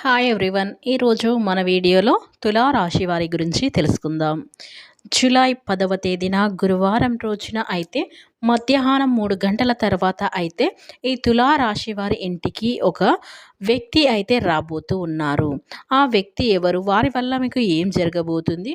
Hi everyone ఈరోజు మన వీడియోలో తులా రాశి వారి గురించి తెలుసుకుందాం. జూలై పదవ తేదీన గురువారం రోజున అయితే మధ్యాహ్నం మూడు గంటల తర్వాత అయితే ఈ తులా రాశి వారి ఇంటికి ఒక వ్యక్తి అయితే రాబోతూ ఉన్నారు. ఆ వ్యక్తి ఎవరు? వారి వల్ల మీకు ఏం జరగబోతుంది?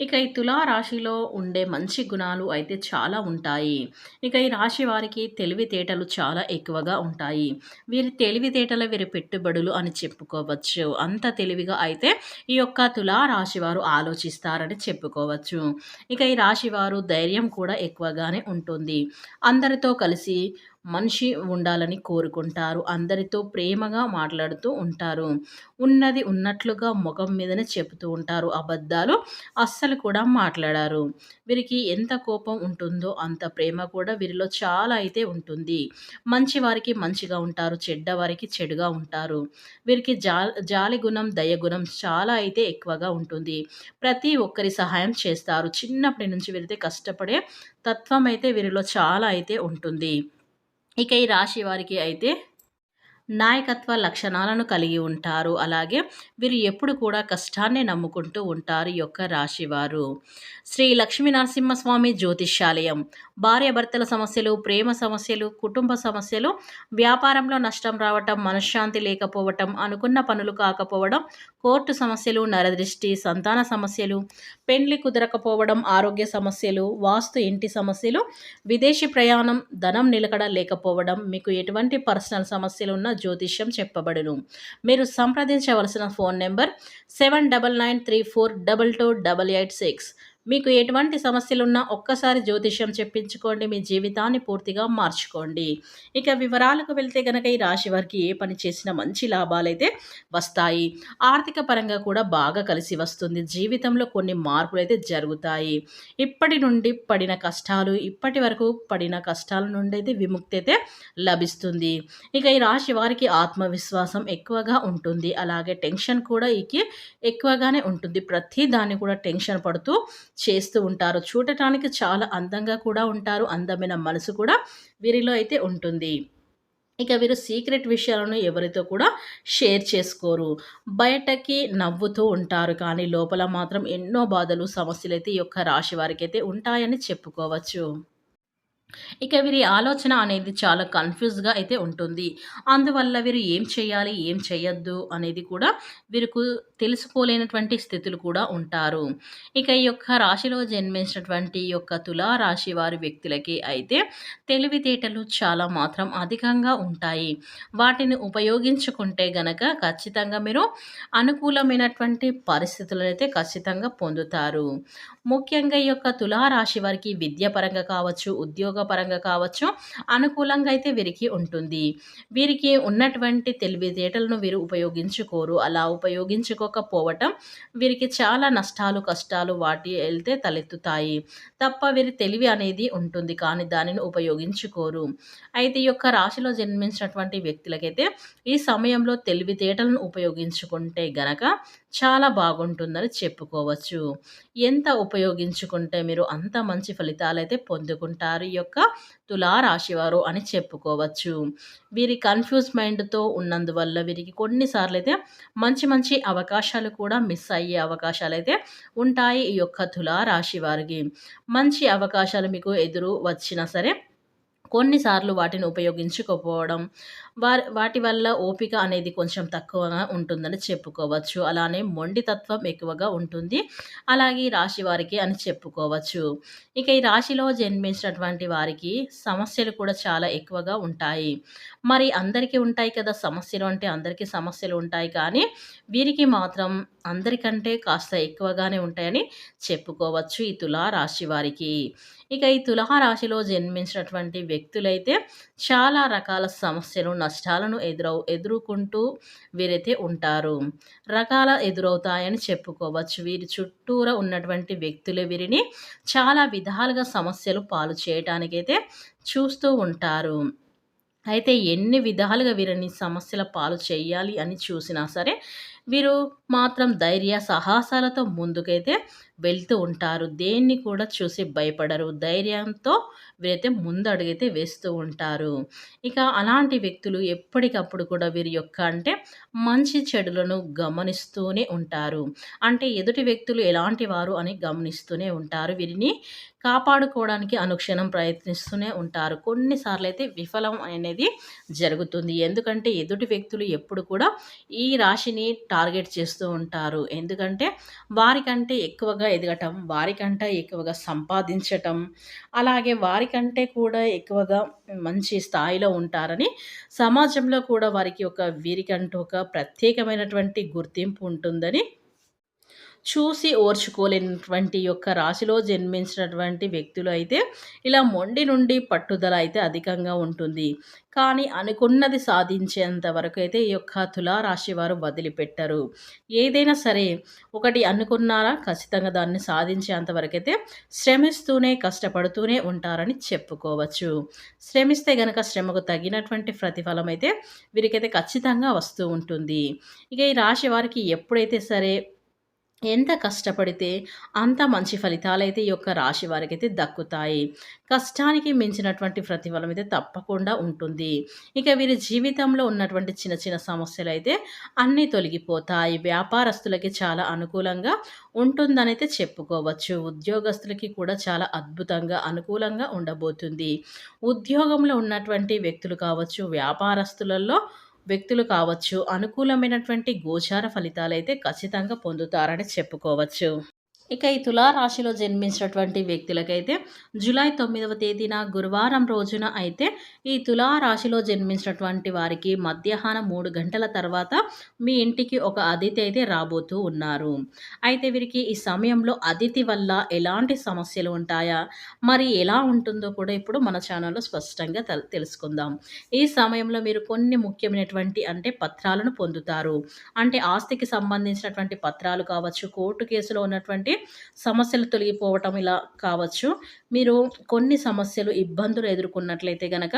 ఇక ఈ తులారాశిలో ఉండే మంచి గుణాలు అయితే చాలా ఉంటాయి. ఇక ఈ రాశి వారికి తెలివితేటలు చాలా ఎక్కువగా ఉంటాయి. వీరి తెలివితేటల వీరి పెట్టుబడులు అని చెప్పుకోవచ్చు. అంత తెలివిగా అయితే ఈ యొక్క తులా రాశి వారు ఆలోచిస్తారని చెప్పుకోవచ్చు. ఇక ఈ రాశి వారు ధైర్యం కూడా ఎక్కువగానే ఉంటుంది. అందరితో కలిసి మనిషి ఉండాలని కోరుకుంటారు. అందరితో ప్రేమగా మాట్లాడుతూ ఉంటారు. ఉన్నది ఉన్నట్లుగా ముఖం మీదనే చెబుతూ ఉంటారు. అబద్ధాలు అస్సలు కూడా మాట్లాడారు. వీరికి ఎంత కోపం ఉంటుందో అంత ప్రేమ కూడా వీరిలో చాలా అయితే ఉంటుంది. మంచి వారికి మంచిగా ఉంటారు. చెడ్డ వారికి చెడుగా ఉంటారు. వీరికి జా జాలి గుణం దయగుణం చాలా అయితే ఎక్కువగా ఉంటుంది. ప్రతి ఒక్కరి సహాయం చేస్తారు. చిన్నప్పటి నుంచి వీరితే కష్టపడే తత్వం అయితే వీరిలో చాలా అయితే ఉంటుంది. ఇక ఈ రాశి వారికి అయితే నాయకత్వ లక్షణాలను కలిగి ఉంటారు. అలాగే వీరు ఎప్పుడు కూడా కష్టాన్ని నమ్ముకుంటూ ఉంటారు ఈ యొక్క రాశివారు. శ్రీ లక్ష్మీ నరసింహస్వామి జ్యోతిష్యాలయం భార్యాభర్తల సమస్యలు ప్రేమ సమస్యలు కుటుంబ సమస్యలు వ్యాపారంలో నష్టం రావటం మనశ్శాంతి లేకపోవటం అనుకున్న పనులు కాకపోవడం కోర్టు సమస్యలు నరదృష్టి సంతాన సమస్యలు పెండ్లి కుదరకపోవడం ఆరోగ్య సమస్యలు వాస్తు ఇంటి సమస్యలు విదేశీ ప్రయాణం ధనం నిలకడ లేకపోవడం మీకు ఎటువంటి పర్సనల్ సమస్యలు ఉన్న జ్యోతిష్యం చెప్పబడును. మీరు సంప్రదించవలసిన phone number seven double nine three four double two double eight six. మీకు ఎటువంటి సమస్యలున్నా ఒక్కసారి జ్యోతిష్యం చెప్పించుకోండి మీ జీవితాన్ని పూర్తిగా మార్చుకోండి. ఇక వివరాలకు వెళ్తే కనుక ఈ రాశి వారికి ఏ పని చేసినా మంచి లాభాలు అయితే వస్తాయి. ఆర్థిక పరంగా కూడా బాగా కలిసి వస్తుంది. జీవితంలో కొన్ని మార్పులు అయితే జరుగుతాయి. ఇప్పటి నుండి పడిన కష్టాలు ఇప్పటి వరకు పడిన కష్టాల నుండి అయితే విముక్తి అయితే లభిస్తుంది. ఇక ఈ రాశి వారికి ఆత్మవిశ్వాసం ఎక్కువగా ఉంటుంది. అలాగే టెన్షన్ కూడా ఇక ఎక్కువగానే ఉంటుంది. ప్రతి దాన్ని కూడా టెన్షన్ పడుతూ చేస్తూ ఉంటారు. చూడటానికి చాలా అందంగా కూడా ఉంటారు. అందమైన మనసు కూడా వీరిలో అయితే ఉంటుంది. ఇక వీరు సీక్రెట్ విషయాలను ఎవరితో కూడా షేర్ చేసుకోరు. బయటకి నవ్వుతూ ఉంటారు. కానీ లోపల మాత్రం ఎన్నో బాధలు సమస్యలు అయితే ఈ యొక్క రాశి వారికి అయితే ఉంటాయని చెప్పుకోవచ్చు. ఇక వీరి ఆలోచన అనేది చాలా కన్ఫ్యూజ్గా అయితే ఉంటుంది. అందువల్ల వీరు ఏం చేయాలి ఏం చేయొద్దు అనేది కూడా వీరికి తెలుసుకోలేనటువంటి స్థితులు కూడా ఉంటారు. ఇక ఈ యొక్క రాశిలో జన్మించినటువంటి యొక్క తులా రాశి వారి వ్యక్తులకి అయితే తెలివితేటలు చాలా మాత్రం అధికంగా ఉంటాయి. వాటిని ఉపయోగించుకుంటే గనక ఖచ్చితంగా మీరు అనుకూలమైనటువంటి పరిస్థితులను అయితే ఖచ్చితంగా పొందుతారు. ముఖ్యంగా ఈ యొక్క తులారాశి వారికి విద్యాపరంగా కావచ్చు ఉద్యోగపరంగా కావచ్చు అనుకూలంగా అయితే వీరికి ఉంటుంది. వీరికి ఉన్నటువంటి తెలివితేటలను వీరు ఉపయోగించుకోరు. అలా ఉపయోగించుకో తెలుసుకోకపోవటం వీరికి చాలా నష్టాలు కష్టాలు వాటి వెళ్తే తలెత్తుతాయి. తప్ప వీరి తెలివి అనేది ఉంటుంది కానీ దానిని ఉపయోగించుకోరు. అయితే ఈ యొక్క రాశిలో జన్మించినటువంటి వ్యక్తులకైతే ఈ సమయంలో తెలివితేటలను ఉపయోగించుకుంటే గనక చాలా బాగుంటుందని చెప్పుకోవచ్చు. ఎంత ఉపయోగించుకుంటే మీరు అంత మంచి ఫలితాలు అయితే పొందుకుంటారు ఈ యొక్క తులారాశివారు అని చెప్పుకోవచ్చు. వీరి కన్ఫ్యూజ్ మైండ్తో ఉన్నందువల్ల వీరికి కొన్నిసార్లు అయితే మంచి మంచి అవకాశాలు కూడా మిస్ అయ్యే అవకాశాలు అయితే ఉంటాయి ఈ యొక్క తులారాశి వారికి. మంచి అవకాశాలు మీకు ఎదురు వచ్చినా సరే కొన్నిసార్లు వాటిని ఉపయోగించుకోకపోవడం వారి వాటి వల్ల ఓపిక అనేది కొంచెం తక్కువగా ఉంటుందని చెప్పుకోవచ్చు. అలానే మొండితత్వం ఎక్కువగా ఉంటుంది. అలాగే రాశి వారికి అని చెప్పుకోవచ్చు. ఇక ఈ రాశిలో జన్మించినటువంటి వారికి సమస్యలు కూడా చాలా ఎక్కువగా ఉంటాయి. మరి అందరికీ ఉంటాయి కదా సమస్యలు అంటే అందరికీ సమస్యలు ఉంటాయి కానీ వీరికి మాత్రం అందరికంటే కాస్త ఎక్కువగానే ఉంటాయని చెప్పుకోవచ్చు ఈ తులా రాశి వారికి. ఇక ఈ తులహారాశిలో జన్మించినటువంటి వ్యక్తులైతే చాలా రకాల సమస్యలు నష్టాలను ఎదురవు ఎదుర్కొంటూ వీరైతే ఉంటారు. రకాల ఎదురవుతాయని చెప్పుకోవచ్చు. వీరి చుట్టూరా ఉన్నటువంటి వ్యక్తులు వీరిని చాలా విధాలుగా సమస్యలు పాలు చేయటానికైతే చూస్తూ ఉంటారు. అయితే ఎన్ని విధాలుగా వీరిని సమస్యల పాలు చేయాలి అని చూసినా సరే వీరు మాత్రం ధైర్య సాహసాలతో ముందుకైతే వెళ్తూ ఉంటారు. దేన్ని కూడా చూసి భయపడరు. ధైర్యంతో వీరైతే ముందడుగైతే వేస్తూ ఉంటారు. ఇక అలాంటి వ్యక్తులు ఎప్పటికప్పుడు కూడా వీరి యొక్క అంటే మంచి చెడులను గమనిస్తూనే ఉంటారు. అంటే ఎదుటి వ్యక్తులు ఎలాంటి వారు అని గమనిస్తూనే ఉంటారు. వీరిని కాపాడుకోవడానికి అనుక్షణం ప్రయత్నిస్తూనే ఉంటారు. కొన్నిసార్లు అయితే విఫలం అనేది జరుగుతుంది. ఎందుకంటే ఎదుటి వ్యక్తులు ఎప్పుడు కూడా ఈ రాశిని టార్గెట్ చేస్తూ ఉంటారు. ఎందుకంటే వారికంటే ఎక్కువగా ఎదగటం వారికంటే ఎక్కువగా సంపాదించటం అలాగే వారికంటే కూడా ఎక్కువగా మంచి స్థాయిలో ఉంటారని సమాజంలో కూడా వారికి ఒక వీరికంటూ ఒక ప్రత్యేకమైనటువంటి గుర్తింపు ఉంటుందని చూసి ఓర్చుకోలేనటువంటి యొక్క రాశిలో జన్మించినటువంటి వ్యక్తులు అయితే ఇలా మొండి నుండి పట్టుదల అయితే అధికంగా ఉంటుంది. కానీ అనుకున్నది సాధించేంత వరకు అయితే ఈ యొక్క తులారాశి వారు వదిలిపెట్టరు. ఏదైనా సరే ఒకటి అనుకున్నారా ఖచ్చితంగా దాన్ని సాధించేంత వరకు అయితే శ్రమిస్తూనే కష్టపడుతూనే ఉంటారని చెప్పుకోవచ్చు. శ్రమిస్తే గనక శ్రమకు తగినటువంటి ప్రతిఫలం అయితే వీరికైతే ఖచ్చితంగా వస్తూ ఉంటుంది. ఇక ఈ రాశి వారికి ఎప్పుడైతే సరే ఎంత కష్టపడితే అంత మంచి ఫలితాలైతే ఈ యొక్క రాశి వారికి అయితే దక్కుతాయి. కష్టానికి మించినటువంటి ప్రతిఫలం అయితే తప్పకుండా ఉంటుంది. ఇక వీరి జీవితంలో ఉన్నటువంటి చిన్న చిన్న సమస్యలు అయితే అన్నీ తొలగిపోతాయి. వ్యాపారస్తులకి చాలా అనుకూలంగా ఉంటుందని అయితే చెప్పుకోవచ్చు. ఉద్యోగస్తులకి కూడా చాలా అద్భుతంగా అనుకూలంగా ఉండబోతుంది. ఉద్యోగంలో ఉన్నటువంటి వ్యక్తులు కావచ్చు వ్యాపారస్తులలో వ్యక్తులు కావచ్చు అనుకూలమైనటువంటి గోచార ఫలితాలైతే ఖచ్చితంగా పొందుతారని చెప్పుకోవచ్చు. ఇక ఈ తులారాశిలో జన్మించినటువంటి వ్యక్తులకైతే జూలై తొమ్మిదవ తేదీన గురువారం రోజున అయితే ఈ తులారాశిలో జన్మించినటువంటి వారికి మధ్యాహ్నం మూడు గంటల తర్వాత మీ ఇంటికి ఒక అతిథి అయితే రాబోతూ ఉన్నారు. అయితే వీరికి ఈ సమయంలో అతిథి వల్ల ఎలాంటి సమస్యలు ఉంటాయా? మరి ఎలా ఉంటుందో కూడా ఇప్పుడు మన ఛానల్లో స్పష్టంగా తెలుసుకుందాం. ఈ సమయంలో మీరు కొన్ని ముఖ్యమైనటువంటి అంటే పత్రాలను పొందుతారు. అంటే ఆస్తికి సంబంధించినటువంటి పత్రాలు కావచ్చు కోర్టు కేసులో ఉన్నటువంటి సమస్యలు తొలగిపోవటం ఇలా కావచ్చు. మీరు కొన్ని సమస్యలు ఇబ్బందులు ఎదుర్కొన్నట్లయితే గనక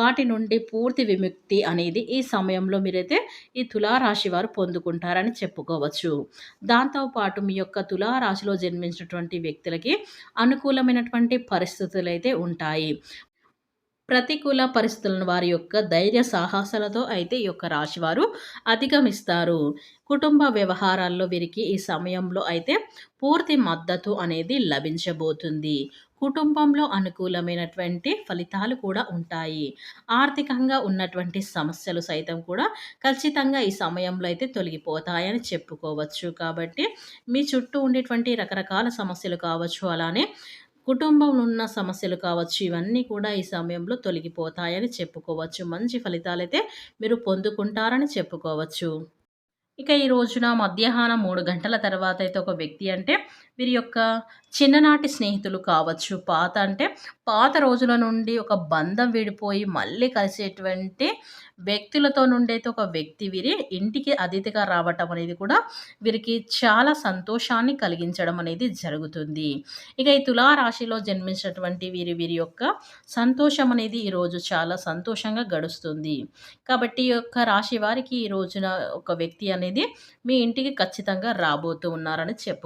వాటి నుండి పూర్తి విముక్తి అనేది ఈ సమయంలో మీరైతే ఈ తులారాశి వారు పొందుకుంటారని చెప్పుకోవచ్చు. దాంతోపాటు మీ యొక్క తులారాశిలో జన్మించినటువంటి వ్యక్తులకి అనుకూలమైనటువంటి పరిస్థితులు అయితే ఉంటాయి. ప్రతికూల పరిస్థితులను వారి యొక్క ధైర్య సాహసాలతో అయితే ఈ యొక్క రాశివారు అధిగమిస్తారు. కుటుంబ వ్యవహారాల్లో వీరికి ఈ సమయంలో అయితే పూర్తి మద్దతు అనేది లభించబోతుంది. కుటుంబంలో అనుకూలమైనటువంటి ఫలితాలు కూడా ఉంటాయి. ఆర్థికంగా ఉన్నటువంటి సమస్యలు సైతం కూడా ఖచ్చితంగా ఈ సమయంలో అయితే తొలగిపోతాయని చెప్పుకోవచ్చు. కాబట్టి మీ చుట్టూ ఉండేటువంటి రకరకాల సమస్యలు కావచ్చు అలానే కుటుంబంలో ఉన్న సమస్యలు కావచ్చు ఇవన్నీ కూడా ఈ సమయంలో తొలగిపోతాయని చెప్పుకోవచ్చు. మంచి ఫలితాలైతే మీరు పొందుకుంటారని చెప్పుకోవచ్చు. ఇక ఈ రోజున మధ్యాహ్నం మూడు గంటల తర్వాత అయితే ఒక వ్యక్తి అంటే వీరి యొక్క చిన్ననాటి స్నేహితులు కావచ్చు. పాత అంటే పాత రోజుల నుండి ఒక బంధం విడిపోయి మళ్ళీ కలిసేటువంటి వ్యక్తులతో నుండైతే ఒక వ్యక్తి వీరి ఇంటికి అతిథిగా రావటం అనేది కూడా వీరికి చాలా సంతోషాన్ని కలిగించడం అనేది జరుగుతుంది. ఇక ఈ తులారాశిలో జన్మించినటువంటి వీరి వీరి యొక్క సంతోషం అనేది ఈరోజు చాలా సంతోషంగా గడుస్తుంది. కాబట్టి ఈ యొక్క రాశి వారికి ఈ రోజున ఒక వ్యక్తి అనేది మీ ఇంటికి ఖచ్చితంగా రాబోతూ ఉన్నారని చెప్పు